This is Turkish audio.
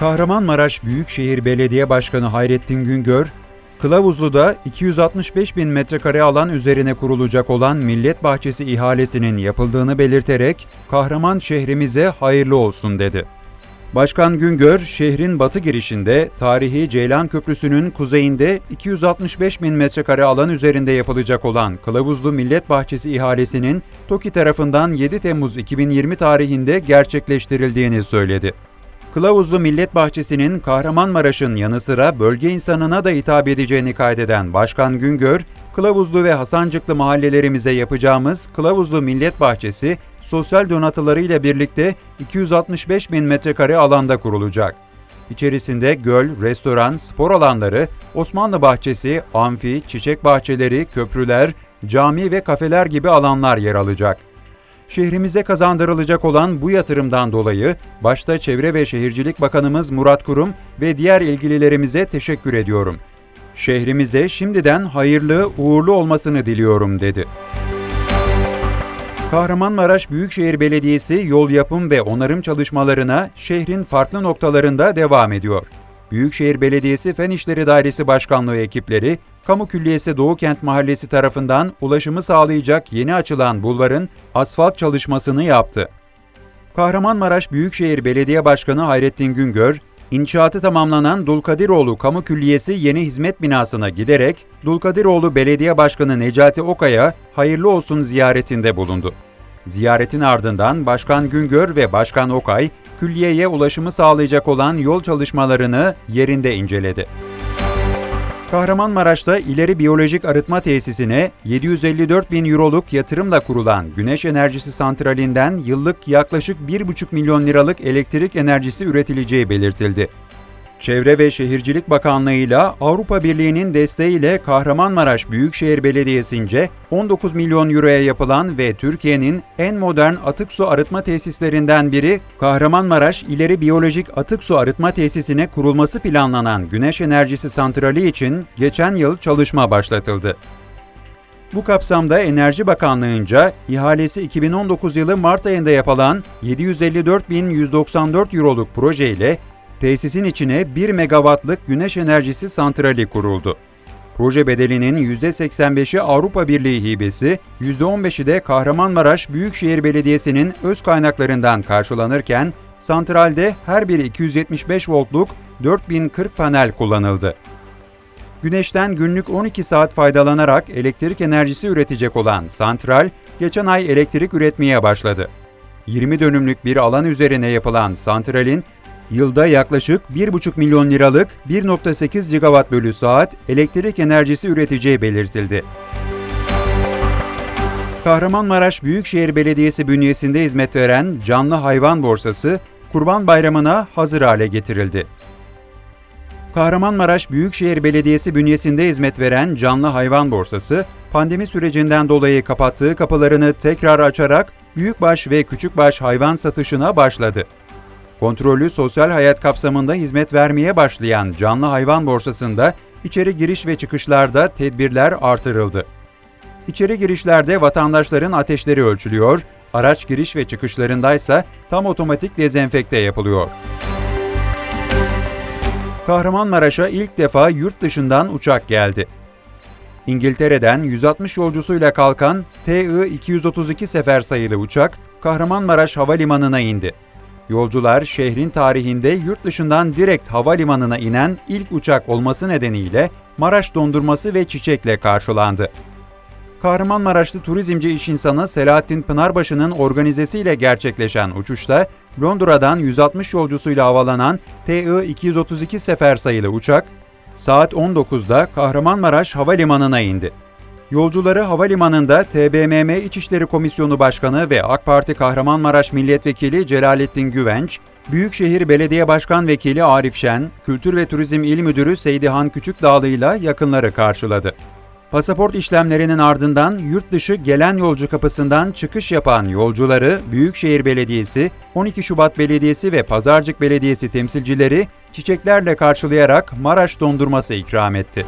Kahramanmaraş Büyükşehir Belediye Başkanı Hayrettin Güngör, Kılavuzlu'da 265 bin metrekare alan üzerine kurulacak olan Millet Bahçesi ihalesinin yapıldığını belirterek kahraman şehrimize hayırlı olsun dedi. Başkan Güngör, şehrin batı girişinde tarihi Ceylan Köprüsü'nün kuzeyinde 265 bin metrekare alan üzerinde yapılacak olan Kılavuzlu Millet Bahçesi ihalesinin TOKİ tarafından 7 Temmuz 2020 tarihinde gerçekleştirildiğini söyledi. Kılavuzlu Millet Bahçesi'nin Kahramanmaraş'ın yanı sıra bölge insanına da hitap edeceğini kaydeden Başkan Güngör, Kılavuzlu ve Hasancıklı mahallelerimize yapacağımız Kılavuzlu Millet Bahçesi, sosyal donatılarıyla birlikte 265 bin metrekare alanda kurulacak. İçerisinde göl, restoran, spor alanları, Osmanlı bahçesi, amfi, çiçek bahçeleri, köprüler, cami ve kafeler gibi alanlar yer alacak. Şehrimize kazandırılacak olan bu yatırımdan dolayı başta Çevre ve Şehircilik Bakanımız Murat Kurum ve diğer ilgililerimize teşekkür ediyorum. Şehrimize şimdiden hayırlı, uğurlu olmasını diliyorum dedi. Kahramanmaraş Büyükşehir Belediyesi yol yapım ve onarım çalışmalarına şehrin farklı noktalarında devam ediyor. Büyükşehir Belediyesi Fen İşleri Dairesi Başkanlığı ekipleri, Kamu Külliyesi Doğu Kent Mahallesi tarafından ulaşımı sağlayacak yeni açılan bulvarın asfalt çalışmasını yaptı. Kahramanmaraş Büyükşehir Belediye Başkanı Hayrettin Güngör, İnşaatı tamamlanan Dulkadiroğlu Kamu Külliyesi yeni hizmet binasına giderek Dulkadiroğlu Belediye Başkanı Necati Okay'a hayırlı olsun ziyaretinde bulundu. Ziyaretin ardından Başkan Güngör ve Başkan Okay, külliyeye ulaşımı sağlayacak olan yol çalışmalarını yerinde inceledi. Kahramanmaraş'ta ileri biyolojik arıtma tesisine 754 bin euroluk yatırımla kurulan güneş enerjisi santralinden yıllık yaklaşık 1,5 milyon liralık elektrik enerjisi üretileceği belirtildi. Çevre ve Şehircilik Bakanlığı ile Avrupa Birliği'nin desteğiyle Kahramanmaraş Büyükşehir Belediyesi'nce 19 milyon euroya yapılan ve Türkiye'nin en modern atık su arıtma tesislerinden biri Kahramanmaraş İleri Biyolojik Atık Su Arıtma Tesisine kurulması planlanan güneş enerjisi santrali için geçen yıl çalışma başlatıldı. Bu kapsamda Enerji Bakanlığı'nca ihalesi 2019 yılı Mart ayında yapılan 754.194 euroluk projeyle tesisin içine 1 megawattlık güneş enerjisi santrali kuruldu. Proje bedelinin %85'i Avrupa Birliği hibesi, %15'i de Kahramanmaraş Büyükşehir Belediyesi'nin öz kaynaklarından karşılanırken, santralde her biri 275 voltluk 4040 panel kullanıldı. Güneşten günlük 12 saat faydalanarak elektrik enerjisi üretecek olan santral, geçen ay elektrik üretmeye başladı. 20 dönümlük bir alan üzerine yapılan santralin yılda yaklaşık 1,5 milyon liralık 1.8 gigawatt bölü saat elektrik enerjisi üreteceği belirtildi. Kahramanmaraş Büyükşehir Belediyesi bünyesinde hizmet veren canlı hayvan borsası Kurban Bayramı'na hazır hale getirildi. Kahramanmaraş Büyükşehir Belediyesi bünyesinde hizmet veren canlı hayvan borsası, pandemi sürecinden dolayı kapattığı kapılarını tekrar açarak büyükbaş ve küçükbaş hayvan satışına başladı. Kontrollü sosyal hayat kapsamında hizmet vermeye başlayan canlı hayvan borsasında içeri giriş ve çıkışlarda tedbirler artırıldı. İçeri girişlerde vatandaşların ateşleri ölçülüyor, araç giriş ve çıkışlarındaysa tam otomatik dezenfekte yapılıyor. Kahramanmaraş'a ilk defa yurt dışından uçak geldi. İngiltere'den 160 yolcusuyla kalkan TI-232 sefer sayılı uçak Kahramanmaraş Havalimanı'na indi. Yolcular şehrin tarihinde yurt dışından direkt havalimanına inen ilk uçak olması nedeniyle Maraş dondurması ve çiçekle karşılandı. Kahramanmaraşlı turizmci iş insanı Selahattin Pınarbaşı'nın organizesiyle gerçekleşen uçuşta Londra'dan 160 yolcusuyla havalanan TI-232 sefer sayılı uçak saat 19'da Kahramanmaraş Havalimanı'na indi. Yolcuları havalimanında TBMM İçişleri Komisyonu Başkanı ve AK Parti Kahramanmaraş Milletvekili Celalettin Güvenç, Büyükşehir Belediye Başkan Vekili Arif Şen, Kültür ve Turizm İl Müdürü Seydihan Küçükdağlı ile yakınları karşıladı. Pasaport işlemlerinin ardından yurt dışı gelen yolcu kapısından çıkış yapan yolcuları Büyükşehir Belediyesi, 12 Şubat Belediyesi ve Pazarcık Belediyesi temsilcileri çiçeklerle karşılayarak Maraş dondurması ikram etti.